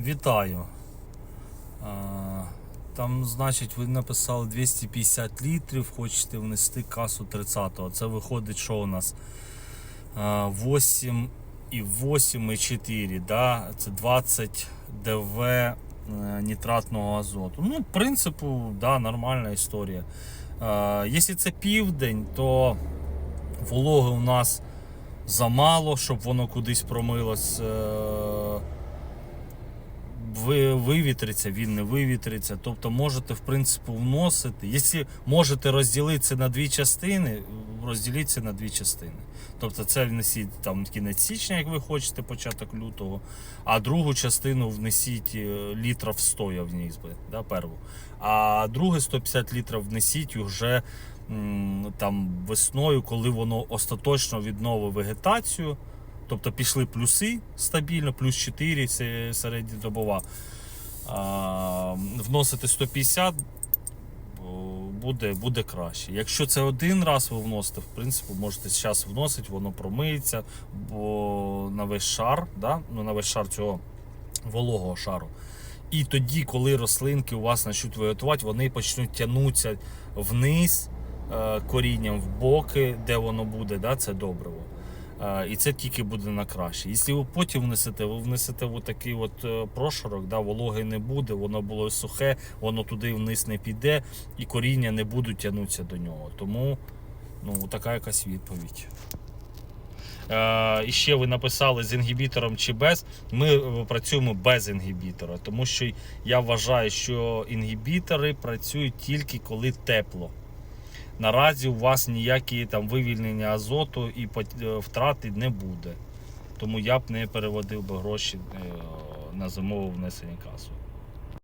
Вітаю. Там, значить, ви написали 250 літрів, хочете внести касу 30-го. Це виходить, що у нас А, 8 і 8 і 4, да? це 20 ДВ е, нітратного азоту. Ну, принципу, да, нормальна історія. Якщо це південь, то вологи у нас замало, щоб воно кудись промилось. Ви, вивітриться, він не вивітриться. Тобто можете, в принципі, вносити. Якщо можете розділитися на дві частини, розділіться на дві частини. Тобто це внесіть там кінець січня, як ви хочете, початок лютого, а другу частину внесіть е, літрів 100 я вніс би, да, перву. А друге 150 літрів внесіть уже там весною, коли воно остаточно відновить вегетацію. Тобто пішли плюси стабільно, плюс 4 це середньодобова. А, вносити 150 буде, буде краще. Якщо це один раз ви вносите, в принципі, можете зараз вносити, воно промиється, бо на весь шар, да? ну, на весь шар цього вологого шару. І тоді, коли рослинки у вас почнуть виготувати, вони почнуть тягнутися вниз е, корінням в боки, де воно буде, да? це добриво. Е, І це тільки буде на краще. Якщо ви потім внесете, ви внесете в такий от е, прошарок, да, вологи не буде, воно було сухе, воно туди вниз не піде, і коріння не будуть тягнутися до нього. Тому ну, така якась відповідь. Е, і ще ви написали з інгібітором чи без. Ми працюємо без інгібітора, тому що я вважаю, що інгібітори працюють тільки коли тепло. Наразі у вас ніякі там вивільнення азоту і е, втрати не буде. Тому я б не переводив би гроші е, на зимове внесення касу.